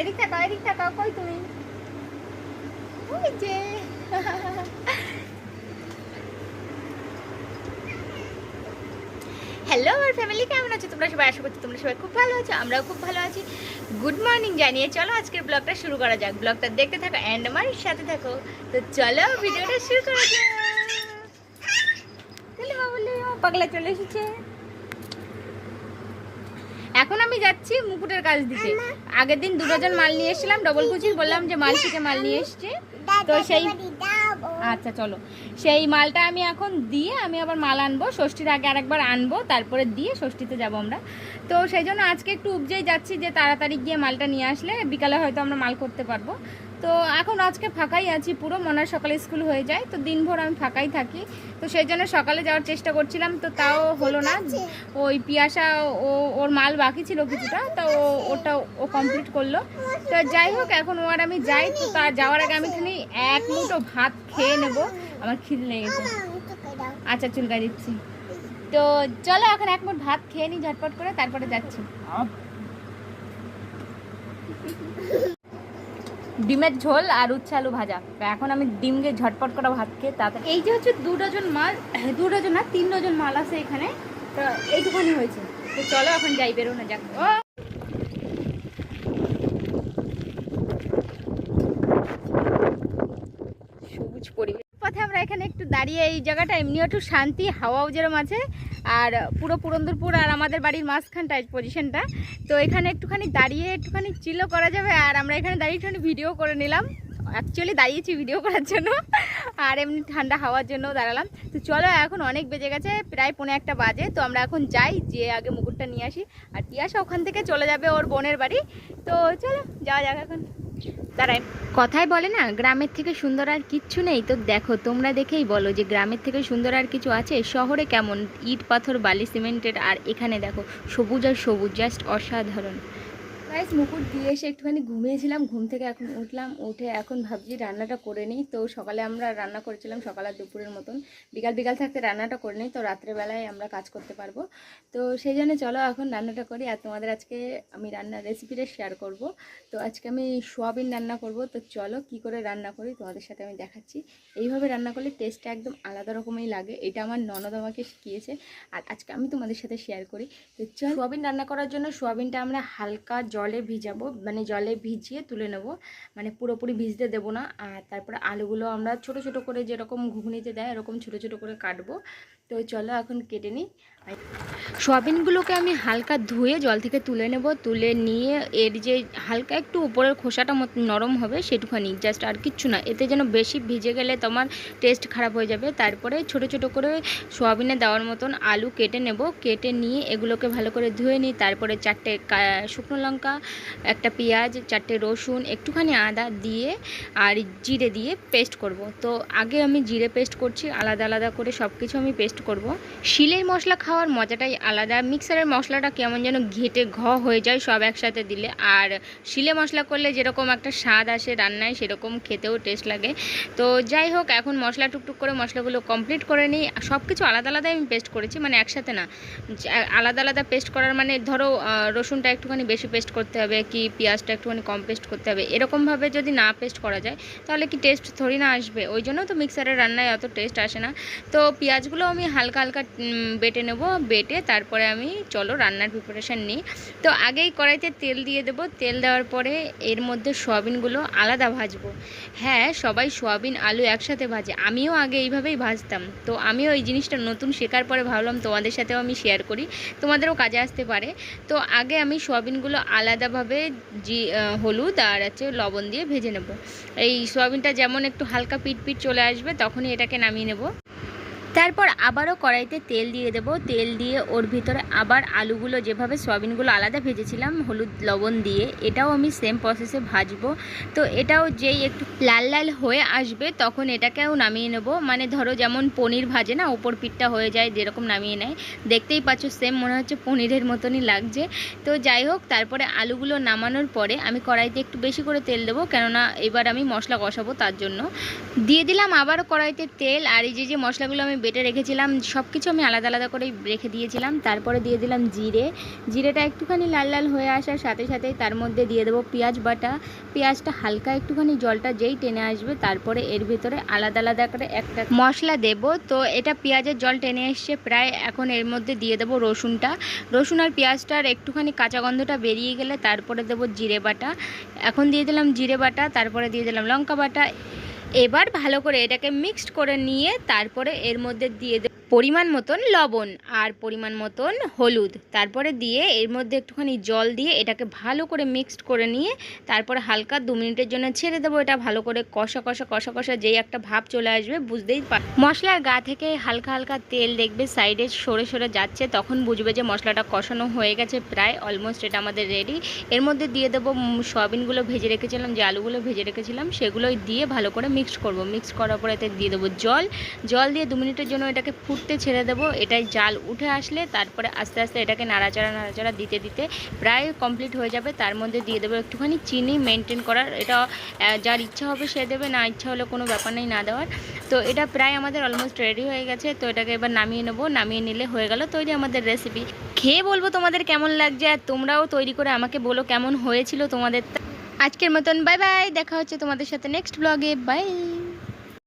এদিক তাকাও এদিক তাকাও কই তুমি? যে। হ্যালো আমার ফ্যামিলি কেমন আছো? তোমরা সবাই আশা করছি তোমরা সবাই খুব ভালো আছো, আমরাও খুব ভালো আছি। গুড মর্নিং জানিয়ে চলো আজকের ব্লগটা শুরু করা যাক। ব্লগটা দেখতে থাকো অ্যান্ড আমার সাথে থাকো। তো চলো ভিডিওটা শুরু করা যাক। পাগলা চলে এসেছে। এখন আমি যাচ্ছি মুকুটের কাজ দিতে আগের দিন দুটোজন মাল নিয়ে এসেছিলাম ডবল কুচির বললাম যে মাল থেকে মাল নিয়ে এসছে। তো সেই আচ্ছা চলো। সেই মালটা আমি এখন দিয়ে আমি আবার মাল আনব। ষষ্ঠীর আগে আরেকবার আনব তারপরে দিয়ে ষষ্ঠীতে যাব আমরা। তো সেই জন্য আজকে একটু উপজেই যাচ্ছি যে তাড়াতাড়ি গিয়ে মালটা নিয়ে আসলে বিকালে হয়তো আমরা মাল করতে পারব। তো এখন আজকে ফাঁকাই আছি, পুরো মনে হয় সকালে স্কুল হয়ে যায়, তো দিনভর আমি ফাঁকাই থাকি। তো সেই জন্য সকালে যাওয়ার চেষ্টা করছিলাম, তো তাও হলো না। ওই পিয়াসা, ও, ওর মাল বাকি ছিল কিছুটা, তো ও- ওটা ও কমপ্লিট করল। তো যাই হোক, এখন ও আর আমি যাই, তো তার যাওয়ার আগে আমি খালি এক মুঠো ভাত খেয়ে নেব। আমার খিদে লেগেছে। আচ্ছা চুলকাই দিচ্ছি। তো চলো, এখন এক মুঠ ভাত খেয়ে নিই ঝটপট করে, তারপরে যাচ্ছি। ডিমের ঝোল আর উচ্ছে আলু ভাজা। এখন আমি ডিমকে ঝটপট করা ভাত খেয়ে তাড়াতাড়ি এই যে হচ্ছে দু ডজন মাল দু ডজন না, তিন ডজন মাল আছে এখানে। তো এইটুখানি হয়েছে। তো চলো এখন যাই, বেরোনো যাক সবুজ পরিবেশ পথে আমরা এখানে একটু দাঁড়িয়ে এই জায়গাটা এমনি একটু শান্তি, হাওয়াও যেরম আছে, আর পুরো পুরন্দরপুর আর আমাদের বাড়ির মাঝখানটা পজিশনটা তো এখানে একটুখানি দাঁড়িয়ে একটুখানি চিলও করা যাবে, আর আমরা এখানে দাঁড়িয়ে একটুখানি ভিডিও করে নিলাম। অ্যাকচুয়ালি দাঁড়িয়েছি ভিডিও করার জন্য, আর এমনি ঠান্ডা হাওয়ার জন্যও দাঁড়ালাম। তো চলো এখন অনেক বেজে গেছে, প্রায় পৌনে একটা বাজে, তো আমরা এখন যাই যে আগে মুকুটটা নিয়ে আসি। আর টিয়াসা ওখান থেকে চলে যাবে ওর বোনের বাড়ি। তো চলো, যাওয়া যাক এখন। দাঁড়াই কথায় বলে না, গ্রামের থেকে সুন্দর আর কিচ্ছু নেই। তো দেখো, তোমরা দেখেই বলো যে গ্রামের থেকে সুন্দর আর কিছু আছে? শহরে কেমন? ইট, পাথর, বালি, সিমেন্টের, আর এখানে দেখো, সবুজ আর সবুজ জাস্ট অসাধারণ। গাইস মুকুট দিয়ে এসে একটুখানি ঘুমিয়েছিলাম, ঘুম থেকে এখন উঠলাম, উঠে এখন ভাবছি রান্নাটা করে নিই। তো সকালে আমরা রান্না করেছিলাম সকাল আর দুপুরের মতন। বিকাল বিকাল থাকতে রান্নাটা করে নিই, তো রাত্রেবেলায় আমরা কাজ করতে পারব। তো সেই জন্য চলো এখন রান্নাটা করি, আর তোমাদের আজকে আমি রান্নার রেসিপিটা শেয়ার করব। তো আজকে আমি সোয়াবিন রান্না করব, তো চলো কি করে রান্না করি তোমাদের সাথে আমি দেখাচ্ছি। এইভাবে রান্না করলে টেস্টটা একদম আলাদা রকমই লাগে, এটা আমার ননদ আমাকে শিখিয়েছে, আর আজকে আমি তোমাদের সাথে শেয়ার করি। তো চল, সোয়াবিন রান্না করার জন্য সোয়াবিনটা আমরা হালকা জলে ভিজাবো মানে জলে ভিজিয়ে তুলে নেব। মানে পুরোপুরি ভিজতে দেব না। আর তারপরে আলুগুলো আমরা ছোট ছোট করে যেরকম ঘুগনিতে দেয়, এরকম ছোট ছোট করে কাটবো। তো চলো এখন কেটে নিই। সোয়াবিনগুলোকে আমি হালকা ধুয়ে জল থেকে তুলে নেব, তুলে নিয়ে এর যে হালকা একটু উপরের খোসাটা মত নরম হবে সেটুখানি জাস্ট আর কিচ্ছু না। এতে যেন বেশি ভিজে গেলে তোমার টেস্ট খারাপ হয়ে যাবে। তারপরে ছোট ছোট করে সোয়াবিনে দেওয়ার মতন আলু কেটে নেব, কেটে নিয়ে এগুলোকে ভালো করে ধুয়ে নিই। তারপরে চারটে শুকনো লঙ্কা, একটা পেঁয়াজ, চারটে রসুন, একটুখানি আদা দিয়ে আর জিরে দিয়ে পেস্ট করব। তো আগে আমি জিরে পেস্ট করছি, আলাদা আলাদা করে সব কিছু আমি পেস্ট করব। শিলের মশলা খাওয়ার মজাটাই আলাদা। মিক্সারের মশলাটা কেমন যেন ঘেটে ঘ হয়ে যায় সব একসাথে দিলে। আর শিলে মশলা করলে যেরকম একটা স্বাদ আসে রান্নায়, সেরকম খেতেও টেস্ট লাগে। তো যাই হোক, এখন মশলা টুকটুক করে মশলাগুলো কমপ্লিট করে নিই। সব কিছু আলাদা আলাদাই আমি পেস্ট করেছি মানে একসাথে না। আলাদা আলাদা পেস্ট করার মানে ধরো রসুনটা একটুখানি বেশি পেস্ট করতে হবে কি পেঁয়াজটা একটুখানি কম পেস্ট করতে হবে। এরকমভাবে যদি না পেস্ট করা যায়, তাহলে কি টেস্ট থরি না আসবে? ওই জন্য তো মিক্সারের রান্নায় অত টেস্ট আসে না। তো পেঁয়াজগুলো আমি হালকা হালকা বেটে নেব। বেটে তারপরে আমি, চলো রান্নার প্রিপারেশান নিই। তো আগেই কড়াইতে তেল দিয়ে দেবো। তেল দেওয়ার পরে এর মধ্যে সোয়াবিনগুলো আলাদা ভাজবো। হ্যাঁ সবাই সোয়াবিন, আলু একসাথে ভাজে। আমিও আগে এইভাবেই ভাজতাম। তো আমিও এই জিনিসটা নতুন শেখার পরে ভাবলাম তোমাদের সাথেও আমি শেয়ার করি। তোমাদেরও কাজে আসতে পারে। তো আগে আমি সোয়াবিনগুলো আলাদাভাবে জি হলুদ আর হচ্ছে লবণ দিয়ে ভেজে নেব। এই সোয়াবিনটা যেমন একটু হালকা পিট পিট চলে আসবে, তখনই এটাকে নামিয়ে নেব। তারপর আবারও কড়াইতে তেল দিয়ে দেব। তেল দিয়ে ওর ভিতরে আবার আলুগুলো, যেভাবে সয়াবিনগুলো আলাদা ভেজেছিলাম, হলুদ, লবণ দিয়ে, এটাও আমি সেম প্রসেসে ভাজবো। তো এটাও যেই একটু লাল লাল হয়ে আসবে, তখন এটাকেও নামিয়ে নেব। মানে ধরো যেমন পনির ভাজে না, ওপর পিঠটা হয়ে যায়, যেরকম নামিয়ে নেয়। দেখতেই পাচ্ছ সেম মনে হচ্ছে পনিরের মতনই লাগছে। তো যাই হোক, তারপরে আলুগুলো নামানোর পরে আমি কড়াইতে একটু বেশি করে তেল দেবো, কেননা এবার আমি মশলা কষাবো তার জন্য। দিয়ে দিলাম আবারও কড়াইতে তেল, আর এই যে যে মশলাগুলো আমি বেটে রেখেছিলাম সব কিছু আমি আলাদা আলাদা করে রেখে দিয়েছিলাম। তারপরে দিয়ে দিলাম জিরে। জিরেটা একটুখানি লাল লাল হয়ে আসার সাথে সাথেই তার মধ্যে দিয়ে দেবো পেঁয়াজ বাটা। পেঁয়াজটা হালকা একটুখানি জলটা যেই টেনে আসবে, তারপরে এর ভিতরে আলাদা আলাদা করে একটা মশলা দেব। তো এটা পেঁয়াজের জল টেনে এসছে প্রায়, এখন এর মধ্যে দিয়ে দেবো রসুনটা। রসুন আর পেঁয়াজটার একটুখানি কাঁচা গন্ধটা বেরিয়ে গেলে তারপরে দেবো জিরে বাটা। এখন দিয়ে দিলাম জিরে বাটা, তারপরে দিয়ে দিলাম লঙ্কা বাটা। এবার ভালো করে এটাকে মিক্সড করে নিয়ে তারপরে এর মধ্যে দিয়ে দেব পরিমাণ মতন লবণ আর পরিমাণ মতন হলুদ। তারপরে দিয়ে এর মধ্যে একটুখানি জল দিয়ে এটাকে ভালো করে মিক্সড করে নিয়ে তারপরে হালকা দু মিনিটের জন্য ছেড়ে দেবো। এটা ভালো করে কষা কষা কষা কষা যেই একটা ভাব চলে আসবে বুঝতেই পার মশলার গা থেকে হালকা হালকা তেল দেখবে সাইডে সরে সরে যাচ্ছে, তখন বুঝবে যে মশলাটা কষানো হয়ে গেছে প্রায় অলমোস্ট এটা আমাদের রেডি এর মধ্যে দিয়ে দেবো সয়াবিনগুলো ভেজে রেখেছিলাম, যে আলুগুলো ভেজে রেখেছিলাম, সেগুলোই দিয়ে ভালো করে মিক্সড করব। মিক্স করার পরে এতে দিয়ে দেবো জল। জল দিয়ে দু মিনিটের জন্য এটাকে ফুটতে ছেড়ে দেবো। এটাই জাল উঠে আসলে তারপরে আস্তে আস্তে এটাকে নাড়াচাড়া নাড়াচাড়া দিতে দিতে প্রায় কমপ্লিট হয়ে যাবে। তার মধ্যে দিয়ে দেবো একটুখানি চিনি মেনটেন করার। এটা যার ইচ্ছা হবে সে দেবে, না ইচ্ছা হলে কোনো ব্যাপার নেই না দেওয়ার। তো এটা প্রায় আমাদের অলমোস্ট রেডি হয়ে গেছে। তো এটাকে এবার নামিয়ে নেব। নামিয়ে নিলে হয়ে গেল তৈরি আমাদের রেসিপি খেয়ে বলব তোমাদের কেমন লাগছে আর তোমরাও তৈরি করে আমাকে বলো কেমন হয়েছিল তোমাদের আজকের মতন বাই বাই দেখা হচ্ছে তোমাদের সাথে নেক্সট ব্লগে বাই